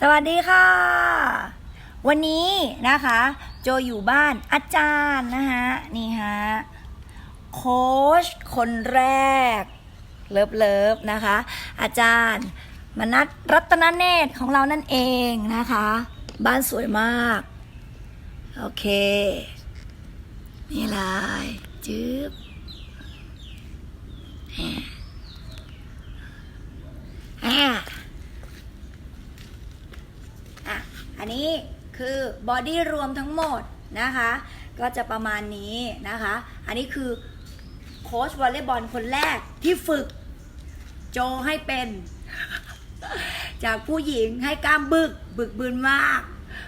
สวัสดีค่ะ วันนี้นะคะ โจอยู่บ้านอาจารย์นะคะ นี่ฮะโค้ชคนแรก เลิฟเลิฟนะคะ อาจารย์มนัทรัตนเนตรของเรานั่นเองนะคะ บ้านสวยมาก โอเคนี่เลยจื๊บอะ อันนี้คือบอดี้รวมทั้งหมดนะคะ ก็จะประมาณนี้นะคะ อันนี้คือโค้ชวอลเลย์บอลคนแรกที่ฝึกโจให้เป็น จากผู้หญิงให้กล้ามบึกบึกบืนมาก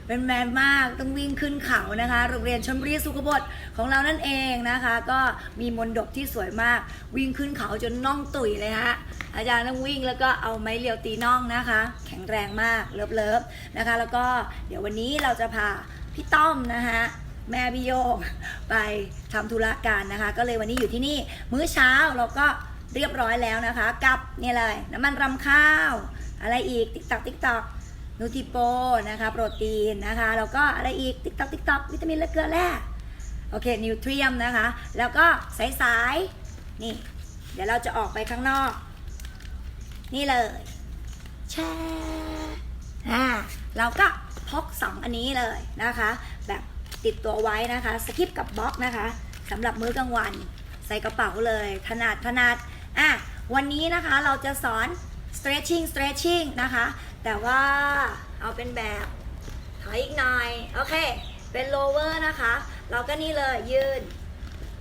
เป็นแมนมากต้องวิ่งขึ้นเขานะคะ โรงเรียนชนบุรีสุขบดของเรานั่นเองนะคะ ก็มีมนดบที่สวยมาก วิ่งขึ้นเขาจนน่องตุ๋ยเลยฮะอาจารย์ต้องวิ่งแล้วก็เอาไม้เรียวตีน่องนะคะ แข็งแรงมากเลิฟๆนะคะ แล้วก็เดี๋ยววันนี้เราจะพาพี่ต้อมนะคะแม่พี่โยกไปทำธุระการนะคะ ก็เลยวันนี้อยู่ที่นี่มื้อเช้าเราก็เรียบร้อยแล้วนะคะ กับนี่เลยน้ำมันรำข้าว อะไรอีกติ๊กตอกติ๊กตอก นูทิโปนะคะโปรตีนนะคะแล้วก็อะไรอีกติ๊กต๊อกติ๊กต๊อกวิตามินและเกลือแร่โอเคนิวทรียมนะคะ แล้วก็สายๆนี่ เดี๋ยวเราจะออกไปข้างนอก นี่เลยแช่อ่าเราก็พกสองอันนี้เลยนะคะ แบบติดตัวไว้นะคะสกิปกับบล็อกนะคะสำหรับมื้อกลางวัน ใส่กระเป๋าเลยถนัดถนัดอะวันนี้นะคะเราจะสอน stretching stretching นะคะ แต่ว่าเอาเป็นแบบถอยอีกหน่อย โอเค เป็น lower นะคะ เราก็นี่เลยยืน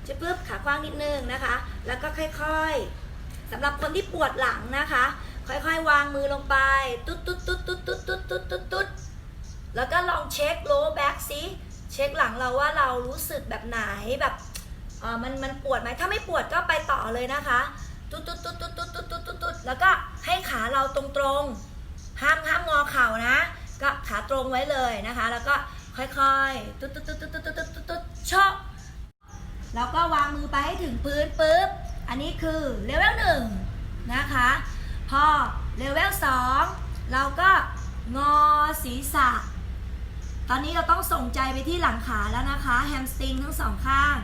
จะปึ๊บขากว้างนิดนึงนะคะ แล้วก็ค่อยๆสำหรับคนที่ปวดหลังนะคะ ค่อยๆ วางมือลงไป ตุ๊ดตุ๊ดตุ๊ดตุ๊ดตุ๊ดตุ๊ดตุ๊ดตุ๊ดตุ๊ดแล้วก็ลองเช็ค low back ซิเช็คหลังเราว่าเรารู้สึกแบบไหนแบบเออมันมันปวดไหมถ้าไม่ปวดก็ไปต่อเลยนะคะ ตุ๊ดตุ๊ดตุ๊ดตุ๊ดตุ๊ดตุ๊ดตุ๊ดตุ๊ดแล้วก็ ตรงๆ ห้ามห้ามงอเข่านะ ก็ขาตรงไว้เลยนะคะ แล้วก็ค่อยๆ ตุ๊ดตุ๊ดตุ๊ดตุ๊ดตุ๊ดตุ๊ดตุ๊ดชกแล้วก็วางมือไปให้ถึงพื้นปุ๊บ อันนี้คือเลเวลหนึ่งนะคะ พอเลเวลสองเราก็งอศีรษะ ตอนนี้เราต้องส่งใจไปที่หลังขาแล้วนะคะ แฮมสติงทั้งสองข้าง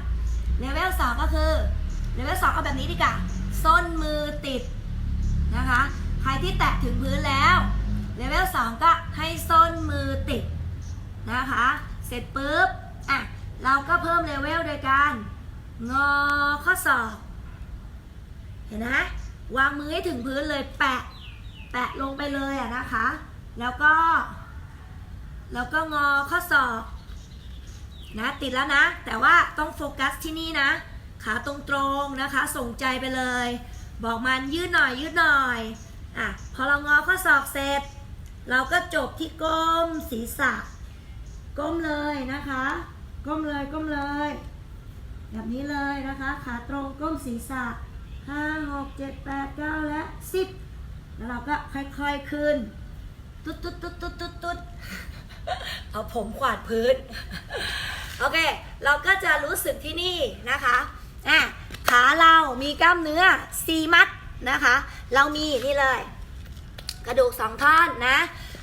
เลเวลสองก็คือ เลเวลสองเอาแบบนี้ดีกว่าส้นมือติดนะคะ ใครที่แตะถึงพื้นแล้วเลเวลสองก็ให้ส้นมือติดนะคะ เสร็จปุ๊บอะเราก็เพิ่มเลเวลโดยการงอข้อศอก เห็นไหมวางมือให้ถึงพื้นเลยแปะ แปะลงไปเลยอะนะคะ แล้วก็ แล้วก็งอข้อศอกนะติดแล้วนะ แต่ว่าต้องโฟกัสที่นี่นะ ขาตรงๆนะคะ ส่งใจไปเลย บอกมันยืดหน่อยยืดหน่อย อะพอเรางอข้อศอกเสร็จ เราก็จบที่ก้มศีรษะ ก้มเลยนะคะ ก้มเลยก้มเลย แบบนี้เลยนะคะ ขาตรงก้มศีรษะห้าหกเจ็ดแปดเก้าและสิบแล้วเราก็ค่อยๆขึ้น ตุ๊ดตุ๊ดตุ๊ดตุ๊ดตุ๊ดตุ๊ดเอาผมขวาดพื้น โอเค เราก็จะรู้สึกที่นี่นะคะอะขาเรามีกล้ามเนื้อซีมัด นะคะ เรามีนี่เลย กระดูกสองท่อนนะ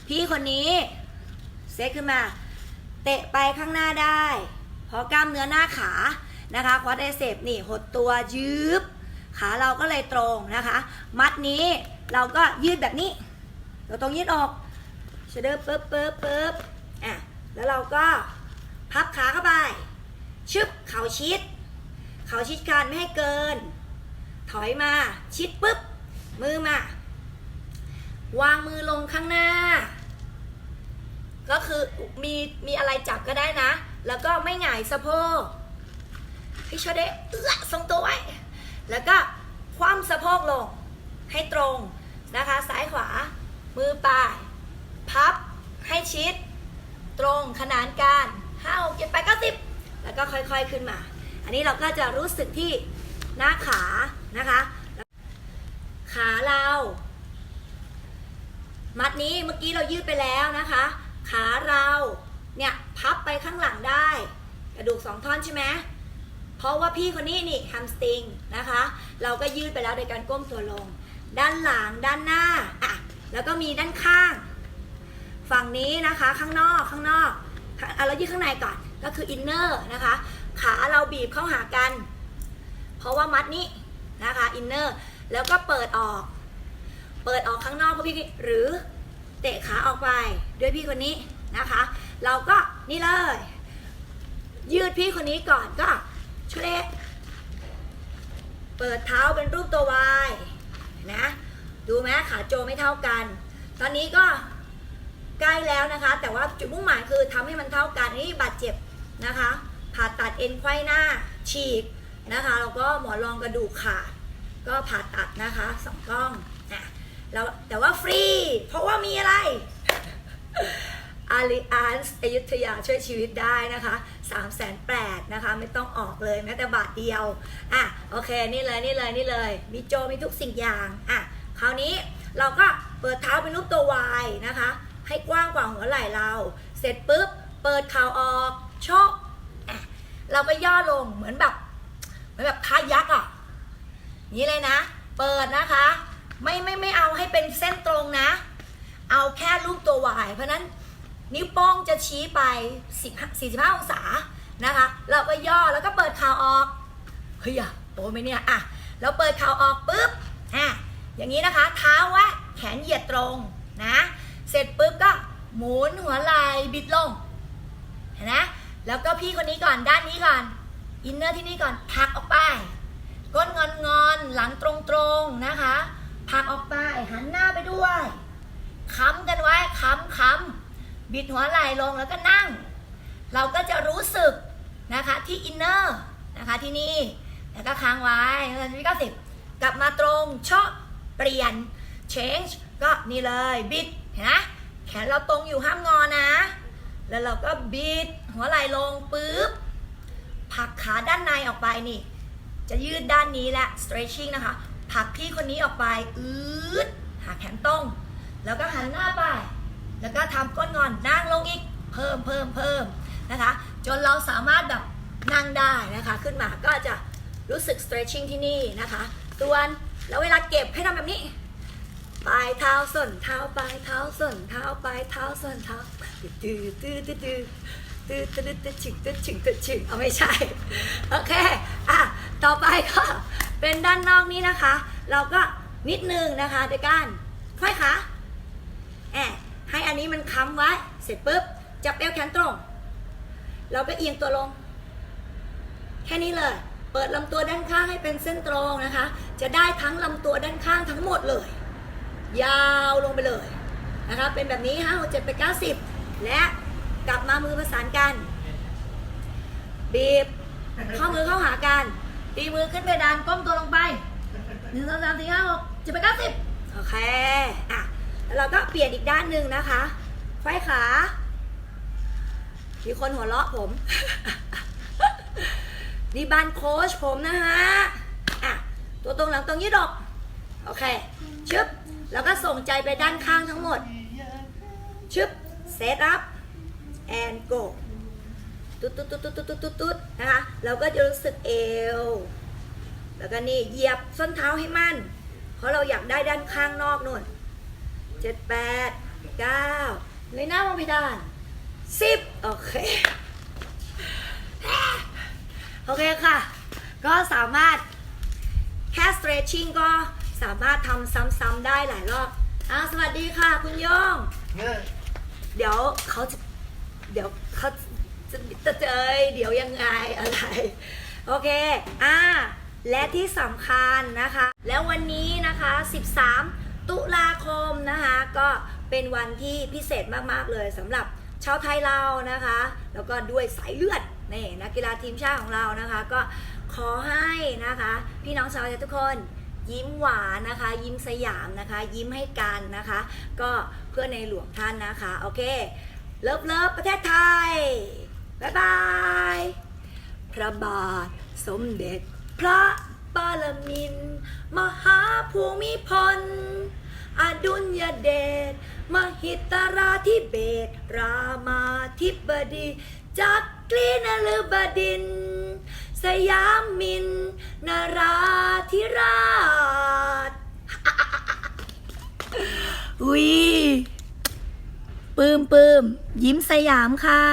พี่คนนี้เซตขึ้นมา เตะไปข้างหน้าได้ เพราะกล้ามเนื้อหน้าขานะคะควอดไอเซปนี่หดตัวยืบขาเราก็เลยตรงนะคะ มัดนี้เราก็ยืดแบบนี้เราตรงยืดออกเชเดอร์ปึ๊บปึ๊บปึ๊บอะแล้วเราก็พับขาเข้าไป ชึบเข่าชิด เข่าชิดกันไม่ให้เกิน ถอยมา ชิดปึ๊บ มือมา วางมือลงข้างหน้า ก็คือมีมีอะไรจับก็ได้นะ แล้วก็ไม่หงายสะโพกพี่ชอเดะเอื้อทรงตัวไว้ แล้วก็คว่ำสะโพกลงให้ตรงนะคะ ซ้ายขวา มือปลาย พับให้ชิด ตรงขนานกันห้าหกเจ็ดแปดเก้าสิบแล้วก็ค่อยๆขึ้นมา อันนี้เราก็จะรู้สึกที่หน้าขา นะคะ ขาเรา มัดนี้เมื่อกี้เรายืดไปแล้วนะคะ ขาเราเนี่ยพับไปข้างหลังได้ กระดูกสองท่อนใช่ไหมเพราะว่าพี่คนนี้นี่แฮมสติงนะคะ เราก็ยืดไปแล้วโดยการก้มตัวลง ด้านหลังด้านหน้าอะแล้วก็มีด้านข้าง ฝั่งนี้นะคะข้างนอกข้างนอกเอาเรายืดข้างในก่อนก็คืออินเนอร์นะคะ ขาเราบีบเข้าหากัน เพราะว่ามัดนี้ นะคะอินเนอร์แล้วก็เปิดออก เปิดออกข้างนอกพี่หรือเตะขาออกไปด้วยพี่คนนี้นะคะ เราก็นี่เลย ยืดพี่คนนี้ก่อนก็ชุเลเปิดเท้าเป็นรูปตัววายนะดูไหมขาโจไม่เท่ากัน ตอนนี้ก็ใกล้แล้วนะคะ แต่ว่าจุดมุ่งหมายคือทำให้มันเท่ากันนี่บาดเจ็บนะคะ ผ่าตัดเอ็นไขว้หน้า ฉีก นะคะแล้วก็หมอนรองกระดูกขาดก็ผ่าตัดนะคะสองกล้องนะแล้วแต่ว่าฟรี เพราะว่ามีอะไรอาริอันส์อยุธยาช่วยชีวิตได้นะคะ3ามแสนแปดนะคะ ไม่ต้องออกเลยแม้แต่บาทเดียว อะ โอเค นี่เลย นี่เลย นี่เลย มีโจ มีทุกสิ่งอย่าง อะ คราวนี้เราก็เปิดเท้าเป็นรูปตัววายนะคะ ให้กว้างกว่าหัวไหล่เรา เสร็จปุ๊บ เปิดเข่าออก โชกอะเราก็ย่อลงเหมือนแบบ มือนแบบท่ายักษ์อะนี่เลยนะ เปิดนะคะ ไม่ไม่ไม่เอาให้เป็นเส้นตรงนะ เอาแค่รูปตัววาย เพราะนั้นนิ้วโป้งจะชี้ไป45องศานะคะ เราก็ย่อแล้วก็เปิดข่าวออก เฮ้ยอะโตไหมเนี่ยอะเราเปิดข่าวออกปุ๊บอะอย่างนี้นะคะ เท้าไวะแขนเหยียดตรงนะ เสร็จปุ๊บก็หมุนหัวไหล่บิดลงเห็นไหมแล้วก็พี่คนนี้ก่อนด้านนี้ก่อน อินเนอร์ที่นี่ก่อนผลักออก หลังตรงๆนะคะผักออกไปหันหน้าไปด้วยค้ำกันไว้ค้ำค้ำบิดหัวไหล่ลงแล้วก็นั่ง เราก็จะรู้สึกนะคะที่อินเนอร์นะคะที่นี่แล้วก็ค้างไว้ทีเก้าสิบกลับมาตรงเชาะเปลี่ยน change ก็นี่เลยบิดเห็นไหมแขนเราตรงอยู่ห้ามงอนะ แล้วเราก็บิดหัวไหล่ลงปุ๊บผักขาด้านในออกไปนี่ จะยืดด้านนี้และ stretching นะคะผักพี่คนนี้ออกไปอืดหาแขนตรง แล้วก็หันหน้าไป แล้วก็ทำก้นงอนนั่งลงอีก เพิ่มเพิ่มเพิ่มนะคะ จนเราสามารถแบบนั่งได้นะคะ ขึ้นมาก็จะรู้สึก stretching ที่นี่นะคะตัวนแล้วเวลาเก็บให้ทำแบบนี้ปลายเท้าส้นเท้าปลายเท้าส้นเท้าปลายเท้าส้นเท้าตื้อตื้อตื้อตื้อตื้อตื้อตื้อฉิกตื้อฉิกตื้อฉิกเอาไม่ใช่ โอเค อะ ต่อไปก็เป็นด้านนอกนี้นะคะ เราก็นิดนึงนะคะโดยการค่อยขาแอบให้อันนี้มันค้ำไว้ เสร็จปุ๊บ จับเอวแขนตรง เราก็เอียงตัวลง แค่นี้เลย เปิดลำตัวด้านข้างให้เป็นเส้นตรงนะคะ จะได้ทั้งลำตัวด้านข้างทั้งหมดเลย ยาวลงไปเลยนะคะ เป็นแบบนี้ห้าหกเจ็ดไปเก้าสิบและกลับมามือประสานกัน บีบ ข้อมือเข้าหากัน ตีมือขึ้นเพดานก้มตัวลงไปหนึ่งสองสามสี่ห้าหกเจ็ดแปดเก้าสิบโอเค อะแล้วเราก็เปลี่ยนอีกด้านหนึ่งนะคะไขว้ขามีคนหัวเราะผม นี่บ้านโค้ชผมนะฮะ อะ ตัวตรงหลังตรงยืดออก โอเค ชึบ แล้วก็ส่งใจไปด้านข้างทั้งหมด ชึบ เซตอัพ and go ตุ๊ดตุ๊ดตุ๊ดตุ๊ดตุ๊ดตุ๊ดตุ๊ดนะคะเราก็จะรู้สึกเอว แล้วก็นี่เหยียบส้นเท้าให้มั่น เพราะเราอยากได้ด้านข้างนอกนู่นเจ็ดแปดเก้าเลยหน้ามองเพดานสิบโอเค โอเคค่ะ ก็สามารถแค่ stretching ก็สามารถทำซ้ำๆได้หลายรอบอ่าสวัสดีค่ะ คุณโยง เดี๋ยวเขาจะ เดี๋ยวเขา จะเจอเดี๋ยวยังไงอะไร โอเค อ่า และที่สำคัญนะคะ แล้ววันนี้นะคะ 13 ตุลาคมนะคะ ก็เป็นวันที่พิเศษมาก ๆ เลยสำหรับชาวไทยเรานะคะ แล้วก็ด้วยสายเลือดนี่นักกีฬาทีมชาติของเรานะคะ ก็ขอให้นะคะ พี่น้องชาวไทยทุกคนยิ้มหวานนะคะ ยิ้มสยามนะคะ ยิ้มให้กันนะคะ ก็เพื่อในหลวงท่านนะคะ โอเค เลิฟเลิฟประเทศไทย บ๊ายบาย พระบาทสมเด็จ พระปรมินทรมหาภูมิพล อดุลยเดช มหิตราธิเบศรามาธิบดี จักรีนฤบดิน สยามมินนราธิราชอุ้ยปื้มปื้มยิ้มสยามค่ะ